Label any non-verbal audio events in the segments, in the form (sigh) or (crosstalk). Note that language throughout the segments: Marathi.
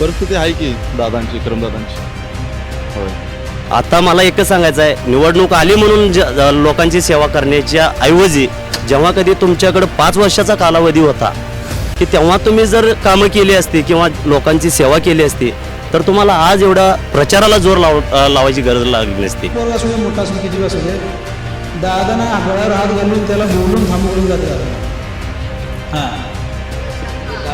परिस्थिती आहे की दादांची विक्रमदादांची होय. आता मला एकच सांगायचं आहे निवडणूक आली म्हणून ज- ज- लोकांची सेवा करण्याच्या ऐवजी जेव्हा कधी तुमच्याकडे पाच वर्षाचा कालावधी होता की तेव्हा तुम्ही जर कामं केली असती किंवा लोकांची सेवा केली असती तर तुम्हाला आज एवढा प्रचाराला जोर लाव अ, लावायची गरज लागली नसती पोरगा मोठा असू दे, किती असू दे दादानं आठवड्यावर हात घालून त्याला बोलून थांबवून जाते हां.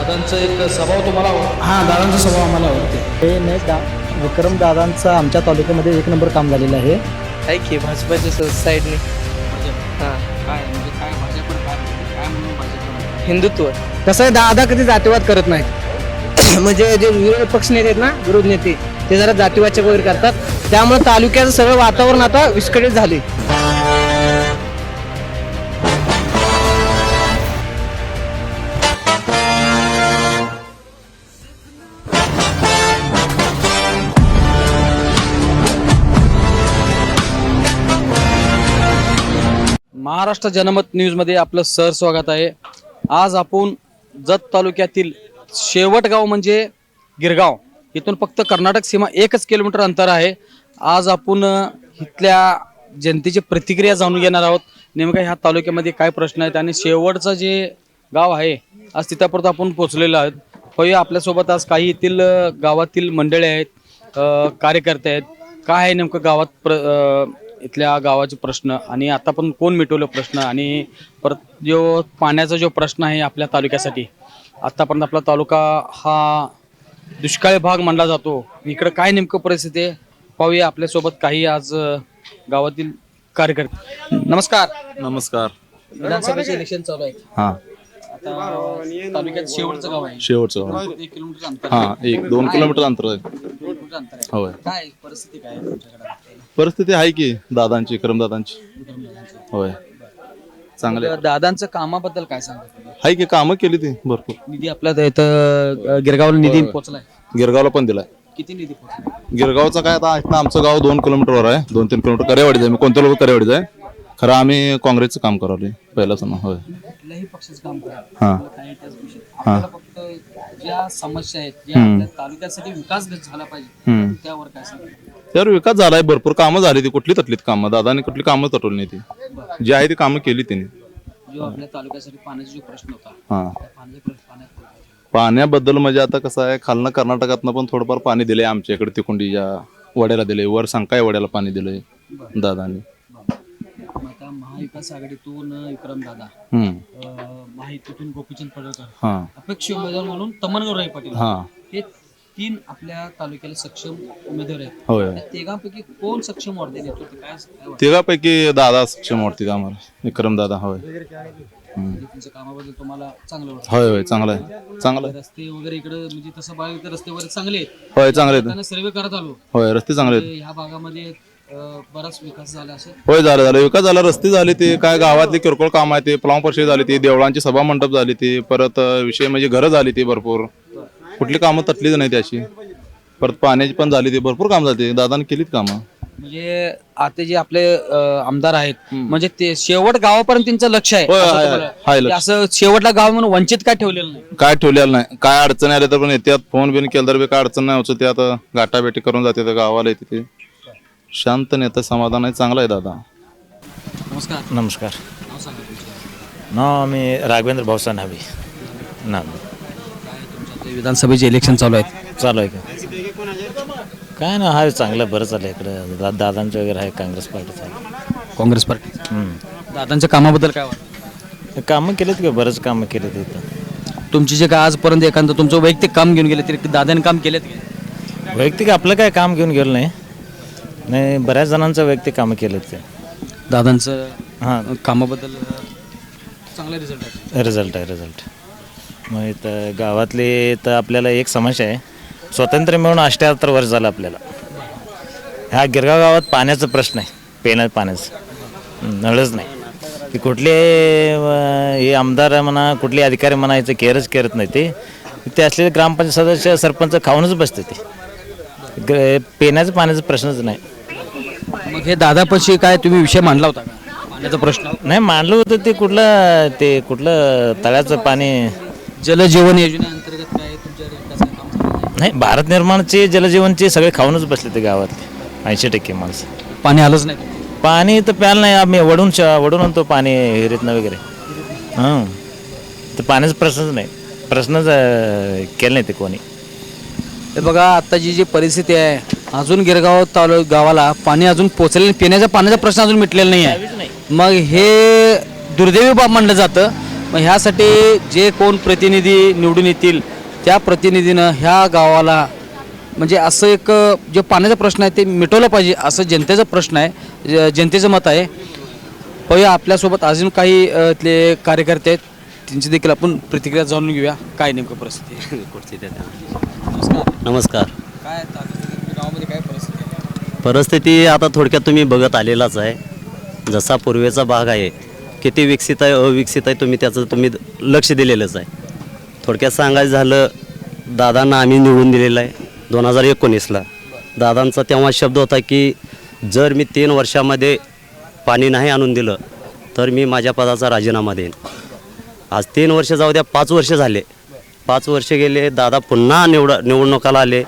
दादांचा एक स्वभाव तुम्हाला हां दादांचा स्वभाव आम्हाला आवडते. हे नाही दा विक्रम दादांचं आमच्या तालुक्यामध्ये एक नंबर काम झालेलं आहे. आहे की भाजपाच्या साईडने हां. काय म्हणजे काय काय म्हणून हिंदुत्व. कसं आहे दादा कधी जातीवाद करत नाहीत. (clears throat) म्हणजे जे विरोधी पक्ष नेते आहेत ना विरोध नेते ते जरा जातीवाचक वगैरे करतात. त्यामुळे तालुक्याचं सगळं वातावरण आता विस्कळीत झाले महाराष्ट्र जनमत न्यूजमध्ये आपलं सर स्वागत आहे. आज आपण जत तालुक्यातील शेवट गाव म्हणजे गिरगाव. इथून फक्त कर्नाटक सीमा एकच किलोमीटर अंतर आहे. आज आपण इथल्या जनतेची प्रतिक्रिया जाणून घेणार आहोत. नेमका ह्या तालुक्यामध्ये काय प्रश्न आहेत आणि शेवटचं जे गाव आहे आज तिथपर्यंत आपण पोहोचलेलो आहोत. होय आपल्यासोबत आज काही येथील गावातील मंडळी आहेत कार्यकर्ते आहेत. काय आहे नेमकं गावात प्र इथल्या गावाचे प्रश्न आणि आता पण कोण मिटवलं प्रश्न आणि परत जो पाण्याचा जो प्रश्न आहे आपल्या तालुक्यासाठी आतापर्यंत आपला तालुका हा दुष्काळी भाग मानला जातो. इकडं काय नेमकं परिस्थिती आहे पाहूया आपल्यासोबत काही आज गावातील कार्यकर्ते. नमस्कार. नमस्कार. विधानसभेचे इलेक्शन चालू आहे हां. आता तालुक्यात शेवटचं गाव आहे. शेवटचं. एक किलोमीटर अंतर हां एक दोन किलोमीटर अंतर आहे. किलोमीटर अंतर आहे. होय. काय परिस्थिती काय आहे तुमच्याकडे? परिस्थिती आहे की दादांची विक्रमदादांची होय. चांगले. दादांचं कामाबद्दल काय सांगता? आहे की कामं केली ती भरपूर. निधी आपल्या त्या इथं अ, गिरगावला निधी पोहोचलाय. गिरगावला पण दिलाय. किती निधी पोहोचलाय? गिरगावचं काय आता इथनं आमचं गाव दोन किलोमीटरवर आहे. दोन तीन किलोमीटर करेवाडीचं आहे. मी कोणत्या लोक करेवाडीचं आहे? खरं आम्ही काँग्रेसचं काम करावले पहिलाच ना होय. कुठल्याही पक्षाचं काम करा हां. काही त्याच विषय. आपल्याला फक्त ज्या समस्या आहेत ज्या आपल्या तालुक्यासाठी विकास झाला पाहिजे हम्म. त्यावर काय सांगा? त्यावर विकास झालाय भरपूर कामं झाली ती. कुठली तटलीत कामं? दादाने कुठली कामं तटवली नाही ती. जी आहे ती कामं केली तिने. जो आपल्या तालुक्यासाठी पाण्याचा जो प्रश्न होता हां. त्या पाण्याचा प्रश्न पाण्यात पाण्याबद्दल म्हणजे आता कसं आहे खालनं कर्नाटकातनं पण थोडंफार पाणी दिलंय आमच्या इकडे तिकुंडीच्या वड्याला दिलंय. वर सांकाय वड्याला पाणी दिलंय दादाने. मग आता महाविकास आघाडीतून विक्रम दादा हम्म. गोपीचंद पडळकर हां. उमेदवार म्हणून तमनगौराई पाटील. हां. हे तीन आपल्या तालुक्याला सक्षम उमेदवार आहेत. त्या तिघांपैकी कोण सक्षम वाढते नेतृत्व काय काय वाटतं? तिघापैकी दादा सक्षम वाटते का आम्हाला? विक्रम दादा होय. हम्म. तुमच्या कामाबद्दल तुम्हाला चांगलं वाटतं होय होय चांगलं आहे. चांगलं आहे. रस्ते वगैरे इकडे म्हणजे तसं बघायला तर रस्ते वगैरे चांगले आहेत. होय चांगले आहेत. त्यांना सर्वे करत आलो. होय रस्ते चांगले आहेत. ह्या भागामध्ये अं, बराच विकास झाला होय झालं झालं. विकास झाला रस्ते झाले ते. काय गावातली किरकोळ काम आहे ते. प्लाव परिषद झाली ती देवळांची सभा मंडप झाली ती. परत अं, विषय म्हणजे घरं झाली ती भरपूर. कुठली कामं तटलीच नाही त्याची. परत पाण्याची पण झाली ती भरपूर काम झाली दादाने केलीत कामं. म्हणजे आता जे आपले अं, आमदार आहेत म्हणजे ते शेवट गावापर्यंत त्यांचं लक्ष आहे. होय, असं तुम्हाला- ते शेवटला गाव म्हणून वंचित काय ठेवलेलं नाही? काय ठेवलेलं नाही. काय अडचण आल्या तर पण येतात फोन बिन केलं तर बी काय अडचण नाही होतं. ते आता गाठाभेटी करून जाते त्या गावाला येते ते. शांत नेतं समाधान आहे. चांगलं आहे दादा. नमस्कार. नमस्कार. नाव मी राघवेंद्र भाऊसा नावी नाव विधानसभेचे इलेक्शन चालू आहेत. चालू आहे का? काय ना हाय चांगलं बरं चाललं इकडं. दा दादांचं वगैरे आहे काँग्रेस पार्टीचं काँग्रेस पार्टी. दादांच्या कामाबद्दल काय वाटतं? कामं केलेत का? बरंच कामं केलेत इथं. तुमची जे काय आजपर्यंत एखादं तुमचं वैयक्तिक काम घेऊन गेले तरी दादाने काम केलेत का? वैयक्तिक आपलं काय काम घेऊन गेलं नाही. नाही बऱ्याच जणांचं वैयक्तिक कामं केलेत ते. दादांचं हां. कामाबद्दल चांगला रिझल्ट आहे. रिझल्ट आहे रिझल्ट मग इथं गावातली तर आपल्याला एक समस्या आहे. स्वातंत्र्य मिळून अठ्याहत्तर वर्ष झालं आपल्याला. ह्या गिरगाव गावात पाण्याचा प्रश्न आहे. पेण्या पाण्याचं. नळच नाही. की कुठले अं, हे आमदार म्हणा कुठले अधिकारी म्हणा याचं केअरच करत नाही ते. ते असलेले ग्रामपंचायत सदस्य सरपंच खाऊनच बसते ते. ग- पिण्याचं पाण्याचा प्रश्नच नाही. मग हे दादापाशी काय तुम्ही विषय मांडला होता का? पाण्याचा प्रश्न. नाही मांडलं होतं ते कुठलं ते कुठलं तळ्याचं पाणी. जलजीवन योजनेअंतर्गत काय तुमच्या काम नाही? भारत निर्माणचे जलजीवनचे सगळे खाऊनच बसले ते गावातले ऐंशी टक्के माणसं. पाणी आलंच नाही पाणी तर प्यायला नाही आम्ही वडून श- वडून आणतो पाणी विहिरीतनं वगैरे. हां. तर पाण्याचा प्रश्नच नाही. प्रश्नच अं, केला नाही ते कोणी. हे बघा आत्ताची जी परिस्थिती आहे अजून गिरगाव तालु गावाला पाणी अजून पोचलेलं नाही. पिण्याचा पाण्याचा प्रश्न अजून मिटलेला नाही. आहे मग हे दुर्दैवी बाब मानलं जातं. मग ह्यासाठी जे कोण प्रतिनिधी निवडून येतील त्या प्रतिनिधीनं ह्या गावाला म्हणजे असं एक जे पाण्याचा प्रश्न आहे ते मिटवलं पाहिजे असं जनतेचा प्रश्न आहे ज- जनतेचं मत आहे. पाहूया आपल्यासोबत अजून काही इथले कार्यकर्ते आहेत. त्यांची देखील आपण प्रतिक्रिया जाणून घेऊया. काय नेमकं परिस्थिती आहे? (laughs) नमस्कार. नमस्कार. काय गावामध्ये काय परिस्थिती परिस्थिती आता थोडक्यात तुम्ही बघत आलेलाच आहे. जसा पूर्वेचा भाग आहे किती विकसित आहे अविकसित आहे तुम्ही त्याचं तुम्ही लक्ष दिलेलंच आहे. थोडक्यात सांगायचं झालं दादांना आम्ही निवडून दिलेलं आहे दोन हजार एकोणीसला. दादांचा तेव्हा शब्द होता की जर मी तीन वर्षामध्ये पाणी नाही आणून दिलं तर मी माझ्या पदाचा राजीनामा देईन. आज तीन वर्ष जाऊ द्या पाच वर्ष झाले. पाच वर्ष गेले दादा पुन्हा निवड निवडणुकाला आले.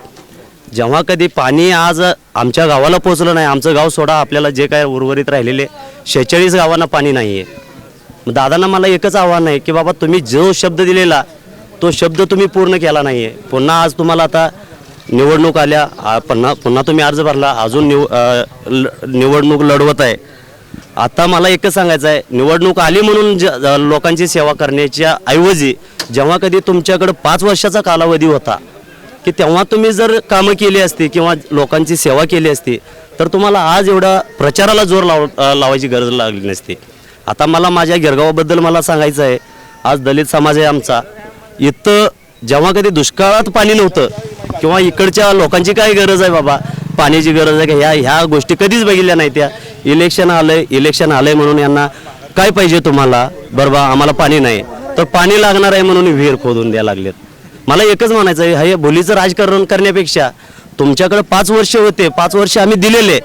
जेव्हा कधी पाणी आज आमच्या गावाला पोचलं नाही आमचं गाव सोडा आपल्याला जे काय उर्वरित राहिलेले शेहेचाळीस गावांना पाणी नाही आहे मग दादांना मला एकच आव्हान आहे की बाबा तुम्ही जो शब्द दिलेला तो शब्द तुम्ही पूर्ण केला नाही आहे पुन्हा आज तुम्हाला आता निवडणूक आल्या पुन्हा पुन्हा तुम्ही अर्ज भरला अजून निव ल- निवडणूक लढवत आहे. आता मला एकच सांगायचं आहे निवडणूक आली म्हणून ज लोकांची सेवा करण्याच्या ऐवजी जेव्हा कधी तुमच्याकडं पाच वर्षाचा कालावधी होता की तेव्हा तुम्ही जर कामं केली असती किंवा लोकांची सेवा केली असती तर तुम्हाला आज एवढा प्रचाराला जोर लाव लावायची गरज लागली नसती. आता मला माझ्या गिरगावाबद्दल मला सांगायचं आहे आज दलित समाज आहे आमचा. इथं जेव्हा कधी दुष्काळात पाणी नव्हतं किंवा इकडच्या लोकांची काय गरज आहे बाबा? पाण्याची गरज आहे का? ह्या ह्या गोष्टी कधीच बघितल्या नाही त्या. इलेक्शन आलंय इलेक्शन आलंय म्हणून यांना काय पाहिजे तुम्हाला? बरं बा आम्हाला पाणी नाही. तर पाणी लागणार आहे म्हणून विहीर खोदून द्यायला लागलेत. मला एकच म्हणायचं आहे हे बोलीचं राजकारण करण्यापेक्षा तुमच्याकडे पाच वर्ष होते पाच वर्ष आम्ही दिलेले.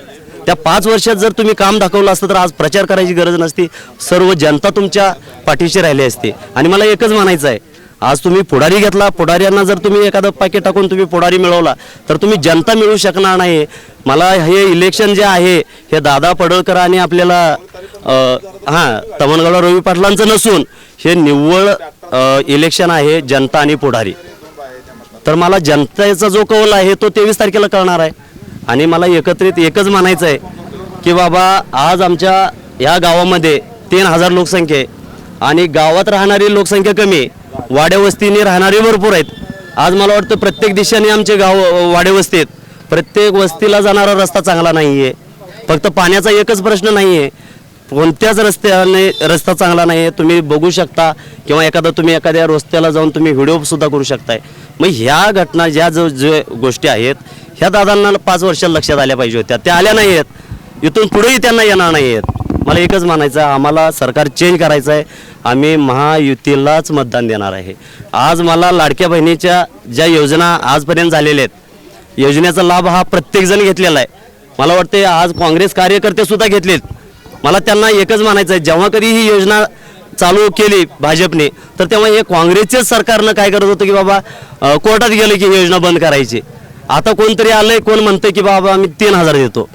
त्या पाच वर्षात जर तुम्ही काम दाखवलं असतं तर आज प्रचार करायची गरज नसती. सर्व जनता तुमच्या पाठीशी राहिली असते. आणि मला एकच म्हणायचं आहे आज तुम्ही पुढारी घेतला पुढाऱ्यांना जर तुम्ही एखादं पाकिट टाकून तुम्ही पुढारी मिळवला तर तुम्ही जनता मिळू शकणार नाही. मला हे इलेक्शन जे आहे हे दादा पडळकर आणि आपल्याला हां तमनगडा रवी पाटलांचं नसून हे निव्वळ इलेक्शन आहे जनता आणि पुढारी. तर मला जनतेचा जो कौल आहे तो तेवीस तारखेला कळणार आहे. आणि मला एकत्रित एकच म्हणायचं आहे की बाबा आज आमच्या या गावामध्ये तीन हजार लोकसंख्या आहे आणि गावात राहणारी लोकसंख्या कमी आहे राहणारी भरपूर आहेत. आज मला वाटतं प्रत्येक दिशेने आमचे गाव वाड्यावस्ती आहेत. प्रत्येक वस्तीला जाणारा रस्ता चांगला नाही आहे फक्त पाण्याचा एकच प्रश्न नाही आहे कोणत्याच रस्त्याने रस्ता चांगला नाही आहे तुम्ही बघू शकता किंवा एखादा तुम्ही एखाद्या रस्त्याला जाऊन तुम्ही व्हिडिओसुद्धा करू शकताय. मग ह्या घटना ज्या जो जे गोष्टी आहेत ह्या दादांना पाच वर्ष लक्षात आल्या पाहिजे होत्या. त्या आल्या नाही आहेत. इथून पुढेही त्यांना येणार नाही आहेत. मला एकच म्हणायचं आहे आम्हाला सरकार चेंज करायचं आहे. आम्ही महायुतीलाच मतदान देणार आहे. आज मला लाडक्या बहिणीच्या ज्या योजना आजपर्यंत झालेल्या आहेत योजनेचा लाभ हा प्रत्येकजण घेतलेला आहे. मला वाटते आज काँग्रेस कार्यकर्तेसुद्धा घेतलेत. मला त्यांना एकच म्हणायचं आहे जेव्हा कधी ही योजना चालू केली भाजपने तर तेव्हा हे काँग्रेसचेच सरकारनं काय करत होतं की बाबा कोर्टात गेलं की योजना बंद करायची. आता कोणतरी आलंय कोण म्हणतं की बाबा आम्ही तीन हजार देतो.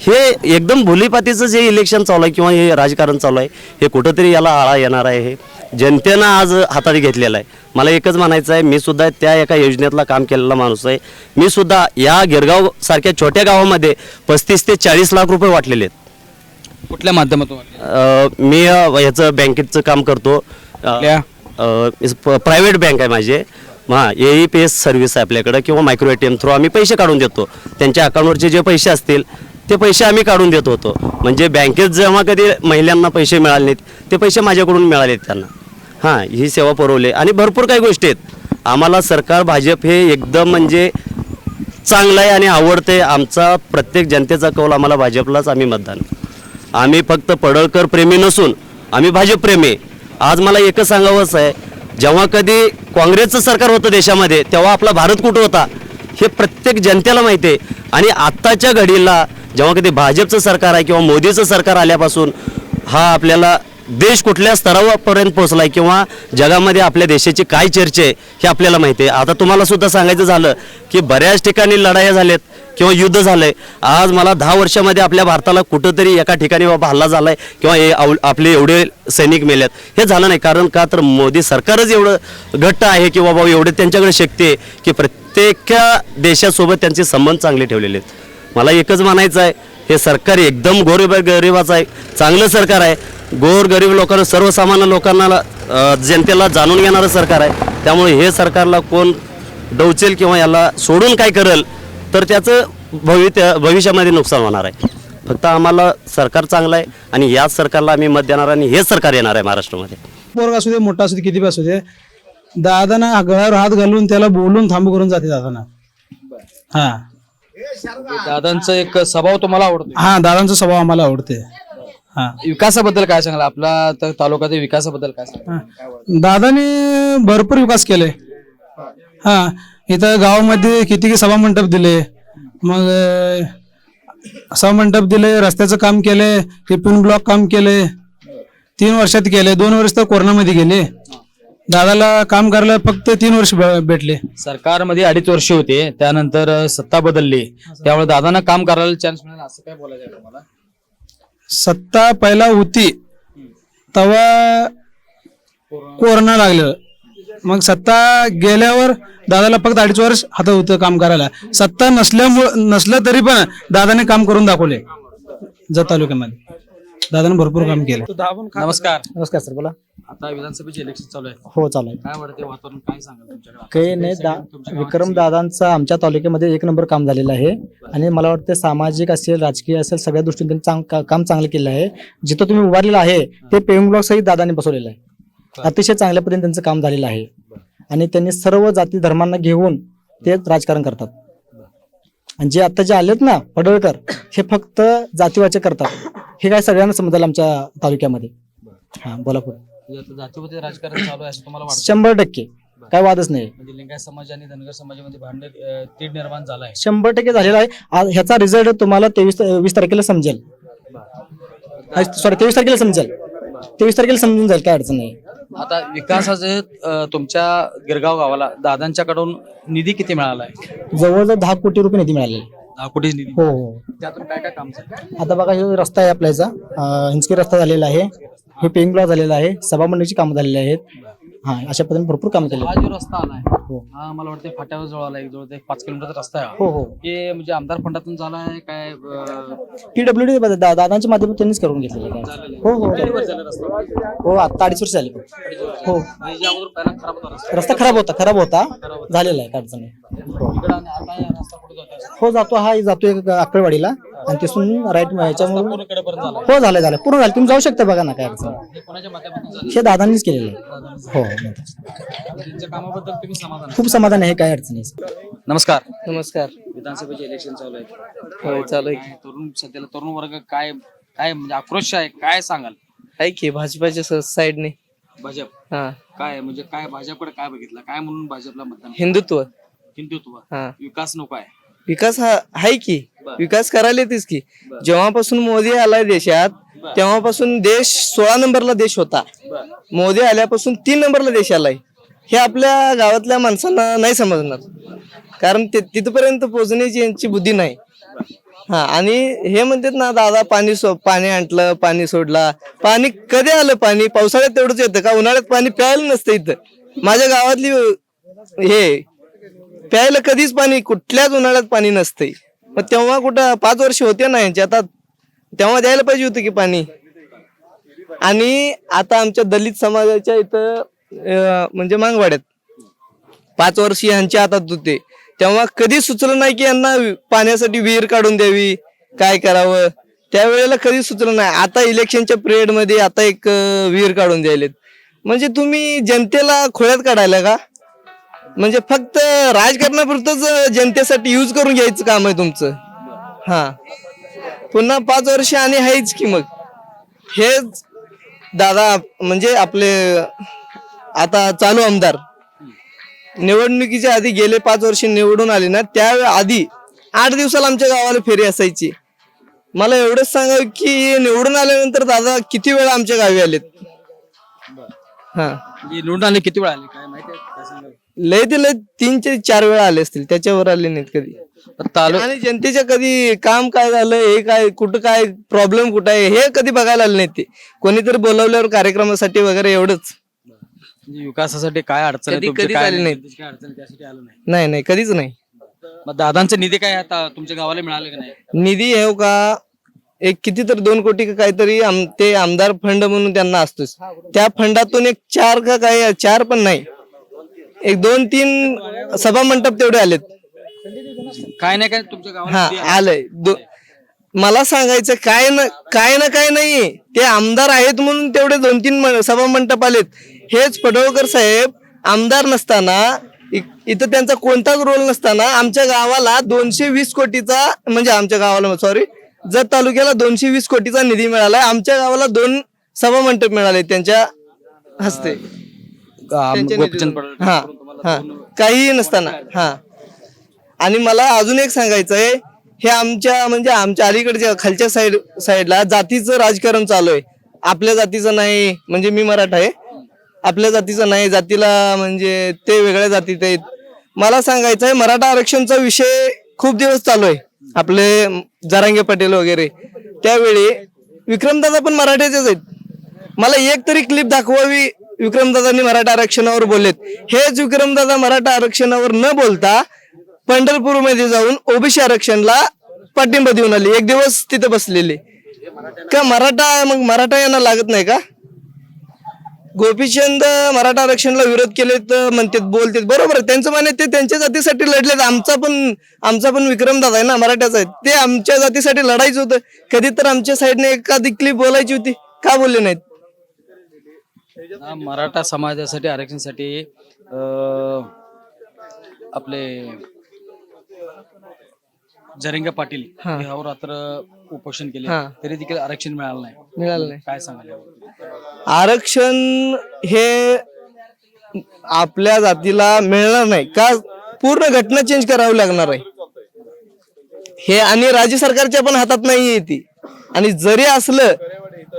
हे एकदम भुलीपातीचं जे इलेक्शन चालू आहे किंवा हे राजकारण चालू आहे हे कुठंतरी याला आळा येणार आहे हे जनतेनं आज हातात घेतलेलं आहे. मला एकच म्हणायचं आहे मी सुद्धा त्या एका योजनेतला काम केलेला माणूस आहे. मी सुद्धा या गिरगाव सारख्या छोट्या गावामध्ये पस्तीस ते चाळीस लाख रुपये वाटलेले आहेत. कुठल्या माध्यमातून? अ, मी अ, याचं बँकेचं काम करतो. कुठल्या? प्रायव्हेट बँक आहे माझे. हां ए पी एस सर्व्हिस आहे आपल्याकडं किंवा micro A T M through आम्ही पैसे काढून देतो. त्यांच्या अकाउंटवरचे जे पैसे असतील ते पैसे आम्ही काढून देत होतो. म्हणजे बँकेत जेव्हा कधी महिलांना पैसे मिळाले नाहीत ते पैसे माझ्याकडून मिळालेत त्यांना. हां ही सेवा पुरवली. आणि भरपूर काही गोष्टी आहेत. आम्हाला सरकार भाजप हे एकदम म्हणजे चांगलं आहे आणि आवडते आमचा प्रत्येक जनतेचा कौल आम्हाला भाजपलाच आम्ही मतदान आम्ही फक्त पडळकर प्रेमी नसून आम्ही भाजप प्रेमी. आज मला एकच सांगावंच आहे. जेव्हा कधी काँग्रेसचं सरकार होतं देशामध्ये तेव्हा आपला भारत कुठं होता? हे प्रत्येक जनतेला माहिती आहे. आणि आत्ताच्या घडीला जेव्हा कधी भाजपचं सरकार आहे किंवा मोदीचं सरकार आल्यापासून हा आपल्याला देश कुठल्या स्तरापर्यंत आहे किंवा जगामध्ये आपल्या देशाची काय चर्चा आहे हे आपल्याला माहिती आहे. आता तुम्हाला सुद्धा सांगायचं झालं की बऱ्याच ठिकाणी लढाया झाल्यात. किंवा युद्ध झालंय. आज मला दहा वर्षामध्ये आपल्या भारताला कुठंतरी एका ठिकाणी बाबा हल्ला झालाय किंवा हे आव- आपले एवढे सैनिक मेल्यात हे झालं नाही. कारण का तर मोदी सरकारच एवढं घट्ट आहे की बाबा एवढे त्यांच्याकडे शक्ती आहे की प्रत्येक देशासोबत त्यांचे संबंध चांगले ठेवलेले आहेत. मला एकच म्हणायचं आहे हे सरकार एकदम गोर गरिबाचं आहे. चांगलं सरकार आहे. गोर गरीब लोकांना सर्वसामान्य लोकांना जनतेला जाणून घेणारं सरकार आहे. त्यामुळे हे सरकारला कोण डवचेल किंवा याला सोडून काय करेल तर त्याचं भवित्य भविष्यामध्ये नुकसान होणार आहे. फक्त आम्हाला सरकार चांगलं आहे आणि याच सरकारला आम्ही मत देणार आणि हेच सरकार येणार आहे महाराष्ट्रामध्ये. पोरगा असू दे मोठा असू दे किती असू दे दादाना गळ्यावर हात घालून त्याला बोलून थांबू करून जाते दादाना. हा. दादांचा एक स्वभाव तुम्हाला आवडतो हा दादांचा स्वभाव आम्हाला आवडते. हा. विकासाबद्दल काय सांगाल? आपला त- तालुक्यातील विकासाबद्दल काय सांगाल. दादाने भरपूर विकास केले. हा. इथं गावामध्ये किती सभा मंडप दिले? मग सभा मंडप दिले रस्त्याचं काम केले टिफिन ब्लॉक काम केले तीन वर्षात केले दोन वर्ष तर कोरोनामध्ये गेले. दादाला काम करायला फक्त तीन वर्ष भेटले. सरकारमध्ये अडीच वर्ष होते त्यानंतर सत्ता बदलली. त्यामुळे दादांना काम करायला चान्स मिळाला असं काय बोलायचं तुम्हाला? सत्ता पहिला होती तेव्हा कोरोना लागलं. मग सत्ता गेल्यावर दादाला फक्त अडीच वर्ष हातात होतं काम करायला. सत्ता नसल्यामुळं नसलं तरी पण दादाने काम करून दाखवले. जत तालुक्यामध्ये. दादाने भरपूर काम केलं. नमस्कार. नमस्कार सर बोला. आता विधानसभेचे इलेक्शन चालू आहे. हो चालू आहे. काय वाटते वातावरण काय सांगाल तुमच्याकडे? काही नाही दा विक्रम दादांचं आमच्या तालुक्यामध्ये एक नंबर काम झालेलं आहे. आणि मला वाटतं सामाजिक असेल राजकीय असेल सगळ्या दृष्टीने त्यांनी चांग का- काम चांगलं केलं आहे. जिथं तुम्ही उभारलेलं आहे ते पेविंग ब्लॉक सहित दादांनी बसवलेलं आहे. अतिशय चांगल्या पद्धतीने त्यांचं काम झालेलं आहे. आणि त्यांनी सर्व जाती धर्मांना घेऊन ते राजकारण करतात. आणि जे आता जे आलेत ना पडळकर हे फक्त जातीवाचे करतात. हे काय सगळ्यांना समजायला आमच्या तालुक्यामध्ये. हा बोला पुढे. म्हणजे राजकारण चालू आहे असं तुम्हाला वाटतं? शंभर टक्के. काय वादच नाही. म्हणजे लिंगायत समाज आणि धनगर समाजामध्ये भांडण तीड निर्माण झाला आहे. शंभर टक्के झालेला आहे. ह्याचा रिझल्ट तुम्हाला तेवीस वीस तारखेला समजेल. सॉरी तेवीस तारखेला समजेल. तेवीस तारखेला समजून जाईल काय अडचण नाही. आता विकासाचे अ, तुमच्या गिरगाव गावाला दादांच्याकडून निधी किती मिळाला आहे? जवळजवळ दहा कोटी रुपये निधी मिळालेला. आहे. दहा कोटी निधी. हो हो. त्यातून काय काय काम झालं? आता बघा हे रस्ता आहे आपल्याचा हिंचकी रस्ता झालेला आहे. हे पेंग ब्लॉक झालेला आहे. सभामंडळीची कामं झालेली आहेत. हा अशा पद्धतीने भरपूर काम केले हा जो रस्ता आलाय हो. हा मला वाटतं फाट्यावर जवळ आला एक जवळ एक पाच किलोमीटरचा रस्ता आहे हा. हो हो. हे म्हणजे आमदार फंडातून झाला आहे काय अ, पीडब्ल्यू डी दादांच्या माध्यमातून त्यांनीच करून घेतलेलं आहे. हो हो किती वर्ष झालं रस्ता? हो आता अडीच वर्ष झाले. हो. म्हणजे अगोदर पहिला खराब होता रस्ता. रस्ता खराब होता खराब होता. झालेला आहे काय अडचण नाही. हो इकडं आणि आता हा रस्ता कुठे जातो हो जातो हा जातो एक आकळवाडीला. आणि तिथून राईट याच्यामुळे हो झालं झालं. पूर्ण झालं. तुम्ही जाऊ शकता बघा ना काय अडचण. हे हे दादांनीच केलेलं आहे. हो. त्यांच्या कामाबद्दल तुम्ही समाधान? आहे? खूप समाधान आहे काय अडचण नाही नमस्कार. नमस्कार. विधानसभेचे इलेक्शन चालू आहे. होय चालू आहे. काय तरुण सध्याला तरुण वर्ग काय काय म्हणजे आक्रोश आहे काय सांगाल? आहे की भाजपाच्या साईडने भाजप. हा. काय म्हणजे काय भाजपकडे काय बघितलं? काय म्हणून भाजपला मतदान हिंदुत्व. हिंदुत्व. हा. विकास नको आहे. विकास हा आहे की विकास करायला येतेच की. जेव्हापासून मोदी आलाय देशात तेव्हापासून देश सोळा नंबरला देश होता. मोदी आल्यापासून तीन नंबरला देश आलाय. हे आपल्या गावातल्या माणसांना नाही समजणार. कारण ते तिथपर्यंत पोहोचण्याची यांची बुद्धी नाही. हा आणि हे म्हणतात ना दादा पाणी सो पाणी आणलं पाणी सोडला. पाणी कधी आलं? पाणी पावसाळ्यात तेवढंच येतं का? उन्हाळ्यात पाणी प्यायला नसतं इथं. माझ्या गावातली हे प्यायला कधीच पाणी कुठल्याच उन्हाळ्यात पाणी नसतंय मग तेव्हा कुठं पाच वर्ष होते ना यांच्या आता तेव्हा द्यायला पाहिजे होतं की पाणी. आणि आता आमच्या दलित समाजाच्या इथं अं, म्हणजे मांगवाड्यात. पाच वर्ष यांच्या हातात होते. तेव्हा कधी सुचलं नाही की यांना पाण्यासाठी विहीर काढून द्यावी काय करावं. त्यावेळेला कधी सुचलं नाही. आता इलेक्शनच्या पिरियडमध्ये आता एक अं, विहीर काढून द्यायलेत. म्हणजे तुम्ही जनतेला खोळ्यात काढायला का? म्हणजे फक्त राजकारणापुरतच जनतेसाठी यूज करून घ्यायचं काम आहे तुमचं. हा. पुन्हा पाच वर्ष आणि आहेच की मग. हेच दादा म्हणजे आपले आता चालू आमदार. निवडणुकीच्या आधी गेले पाच वर्ष निवडून आले ना त्या आधी आठ दिवसाला आमच्या गावाला फेरी असायची. मला एवढंच सांगावं की निवडून आल्यानंतर दादा किती वेळा आमच्या गावी आलेत? हा. म्हणजे निवडून आले किती वेळा आले? काय माहिती लय ते लय तीन ते चार वेळा आले असतील त्याच्यावर आले नाहीत कधी. आणि जनतेच्या कधी काम काय झालं हे काय कुठं काय प्रॉब्लेम कुठं आहे हे कधी बघायला आले नाहीत ते. कोणीतरी बोलवल्यावर कार्यक्रमासाठी वगैरे एवढंच. म्हणजे विकासासाठी काय अडचण आहे कधी- तुमची? कधी काय झाली नाही. काय अडचण आहे, त्यासाठी आलो नाही. नाही नाही कधीच नाही. मग दादांचे निधी काय आता तुमच्या गावाला मिळाले का नाही? निधी आहे हो का एक किती तर दोन कोटी का काहीतरी आम- ते आमदार फंड म्हणून त्यांना असतोच. त्या फंडातून एक चार का काय चार पण नाही. एक दोन तीन सभा मंडप तेवढे आलेत. काय नाही काय तुमच्या हा आलंय. दो- मला सांगायचं काय ना काय ना काय नाही ते आमदार आहेत म्हणून तेवढे दोन तीन म- सभा मंडप आलेत. हेच पडवळकर साहेब आमदार नसताना इ- इथं त्यांचा कोणताच रोल नसताना आमच्या गावाला दोनशे वीस कोटीचा म्हणजे आमच्या गावाला सॉरी जत तालुक्याला दोनशे वीस कोटीचा निधी मिळालाय. आमच्या गावाला दोन सभा मंडप मिळाले त्यांच्या हस्ते. गोपीचंद हा हा. काहीही नसताना हा. आणि मला अजून एक सांगायचं आहे हे आमच्या म्हणजे आमच्या अलीकडच्या खालच्या साईड साईडला जातीचं राजकारण चालू आहे. आपल्या जातीचं नाही म्हणजे मी मराठा आहे. आपल्या जातीचं नाही जातीला म्हणजे ते वेगळ्या जातीत आहेत. मला सांगायचं आहे मराठा आरक्षणचा विषय खूप दिवस चालू आहे. आपले जरांगे पाटील वगैरे. त्यावेळी विक्रमदादा पण मराठ्याचेच आहेत. मला एक तरी क्लिप दाखवावी विक्रमदादांनी मराठा आरक्षणावर बोललेत. हेच विक्रमदादा मराठा आरक्षणावर न बोलता पंढरपूरमध्ये जाऊन ओबीसी आरक्षणला पाठिंबा देऊन आले. एक दिवस तिथे बसलेले. का मराठा मग मराठा यांना लागत नाही का? गोपीचंद मराठा आरक्षणला विरोध केलेत म्हणतात बोलतात. बरोबर त्यांचं माने ते त्यांच्या जातीसाठी लढलेत. आमचा पण आमचा पण विक्रमदादा आहे ना मराठ्याचा आहे. ते आमच्या जातीसाठी लढायचं होतं. कधी तर आमच्या साईडने एखादी क्लिप बोलायची होती. का बोलले नाहीत? मराठा समाजासाठी आरक्षणासाठी आपले जरिंगा पाटील हे. अहोरात्र उपोषण केले. हा. तरी देखील आरक्षण मिळालं नाही. मिळालं नाही. काय सांगाल यावर? आरक्षण हे आपल्या जातीला मिळणार नाही. का पूर्ण घटना चेंज करावी लागणार आहे? हे आणि राज्य सरकारच्या पण हातात नाही ती. आणि जरी असलं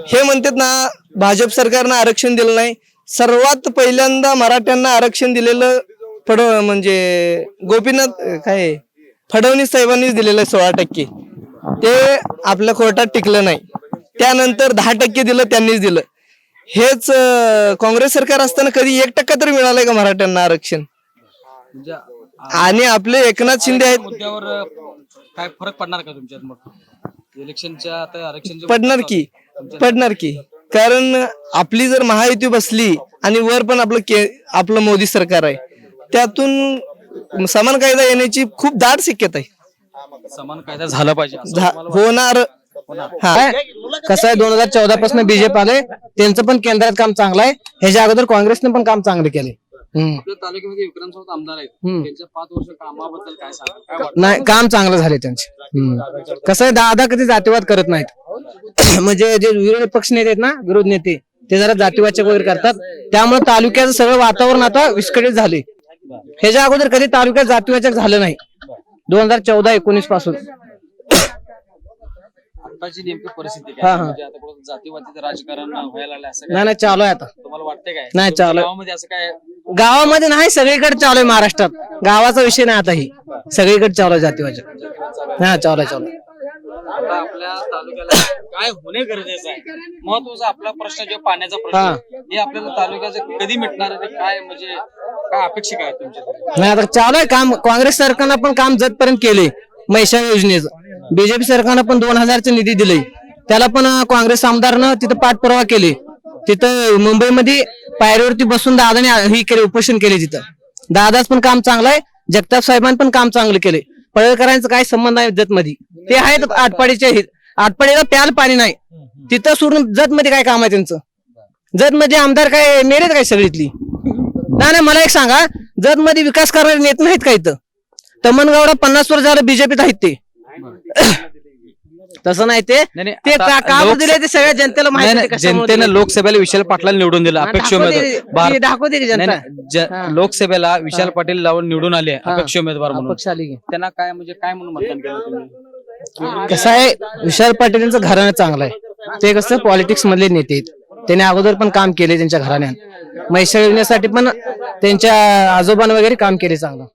हे म्हणतात ना भाजप सरकारनं आरक्षण दिलं नाही. सर्वात पहिल्यांदा मराठ्यांना आरक्षण दिलेलं फड म्हणजे गोपीनाथ काय? फडणवीस साहेबांनीच दिलेलं आहे सोळा टक्के. ते आपल्या कोर्टात टिकलं नाही. त्यानंतर दहा टक्के दिलं त्यांनीच दिलं. हेच काँग्रेस सरकार असताना कधी एक टक्का तरी मिळालंय का मराठ्यांना आरक्षण? म्हणजे आणि आपले एकनाथ शिंदे आहेत. मुद्द्यावर काय फरक पडणार का तुमच्यात मग? इलेक्शनच्या आता आरक्षण पडणार की? पडणार की? कारण आपली जर महायुती बसली आणि वर पण आपलं के आपलं मोदी सरकार आहे त्यातून समान कायदा येण्याची खूप दाट शक्यता आहे. समान कायदा झाला पाहिजे असं झा- होणार. हा. कसं आहे? दोन हजार चौदा पासून बीजेपी आले त्यांचं पण केंद्रात काम चांगलं आहे. ह्याच्या अगोदर काँग्रेसने पण काम चांगलं केले आपल्या तालुक्यामध्ये विक्रम चौथ आमदार आहेत. त्यांच्या पाच वर्ष कामाबद्दल काय सांगा काय वाटतं? नाही काम चांगलं झाले त्यांचे. हम्म. कसं आहे दादा कधी जातीवाद करत नाहीत. (clears throat) म्हणजे जे विरोधी पक्ष नेते आहेत ना विरोध नेते ते जरा जातीवादचे वगैरे करतात. त्यामुळे तालुक्याचं सगळं वातावरण आता विस्कळीत झाले ह्याच्या अगोदर कधी तालुक्यात जातीवाचक झालं नाही. दोन हजार चौदा एकोणीसपासून. आताची नेमकी परिस्थिती काय हा. म्हणजे आता कुठं जातीवादीचं राजकारण व्हायला लागलं असं नाही काय? नाही चालू आहे आता. तुम्हाला वाटतंय काय? नाही, तुमच्या चालू आहे. गावामध्ये असं काय? गावामध्ये नाही सगळीकडे चालू आहे महाराष्ट्रात. गावाचा विषय नाही आता ही. सगळीकडे चालू आहे जातीवाचक हा चालू आहे चालू आहे. आता आपल्या तालुक्याला काय होणे गरजेचं आहे? महत्त्वाचा आपला प्रश्न जो पाण्याचा प्रश्न हे. आपल्याला तालुक्याचं कधी मिटणार आहे ते काय म्हणजे काय अपेक्षित आहे तुमच्या तरी? नाही आता चालू आहे काम. काँग्रेस सरकारनं पण काम जतपर्यंत केले मैशान योजनेचं. बीजेपी सरकारनं पण दोन हजारचा निधी दिलाय. त्याला पण काँग्रेस आमदारनं तिथं पाठपुरावा केले. तिथं मुंबईमध्ये पायरीवरती बसून दादाने ही केले उपोषण केले तिथं. दादाच पण काम चांगलं आहे जगताप साहेबांनी पण काम चांगलं केले पडळकरांचं काय संबंध आहे जत मध्ये ते आहेत आटपाडीचे आहेत आटपाडीला प्याल पाणी नाही. तिथं सोडून जत मध्ये काय काम आहे त्यांचं? जत मध्ये आमदार काय मेरेत काय सगळीतली? नाही मला एक सांगा. जत मध्ये विकास करणारे नेत नाहीत का इथं? तमनगावला पन्नास वर्ष झालं बीजेपीत आहेत ते. तसं नाही ते. नाही, नाही, ते आता का- काम लोक- दिले ते सगळ्या जनतेला नाही, माहिती नाही, जनतेनं. लोकसभेला विशाल पाटलाला निवडून दिलं अपेक्ष दाखवते उमेदवार ती- भार- ती दाखवते की जनता. नाही, नाही, ज- हा. लोकसभेला विशाल पाटील लावून निवडून आले अपेक्ष उमेदवार म्हणून. अपक्ष आली की. त्यांना काय म्हणजे काय म्हणून मतदान केलं तुम्ही? कसं आहे विशाल पाटील यांचं घराणं चांगलं आहे. ते कसं पॉलिटिक्स मधले नेते आहेत. त्याने अगोदर पण काम केले त्यांच्या घराण्यात. म्हैसाळ येण्यासाठी पण त्यांच्या आजोबान वगैरे काम केले चांगलं.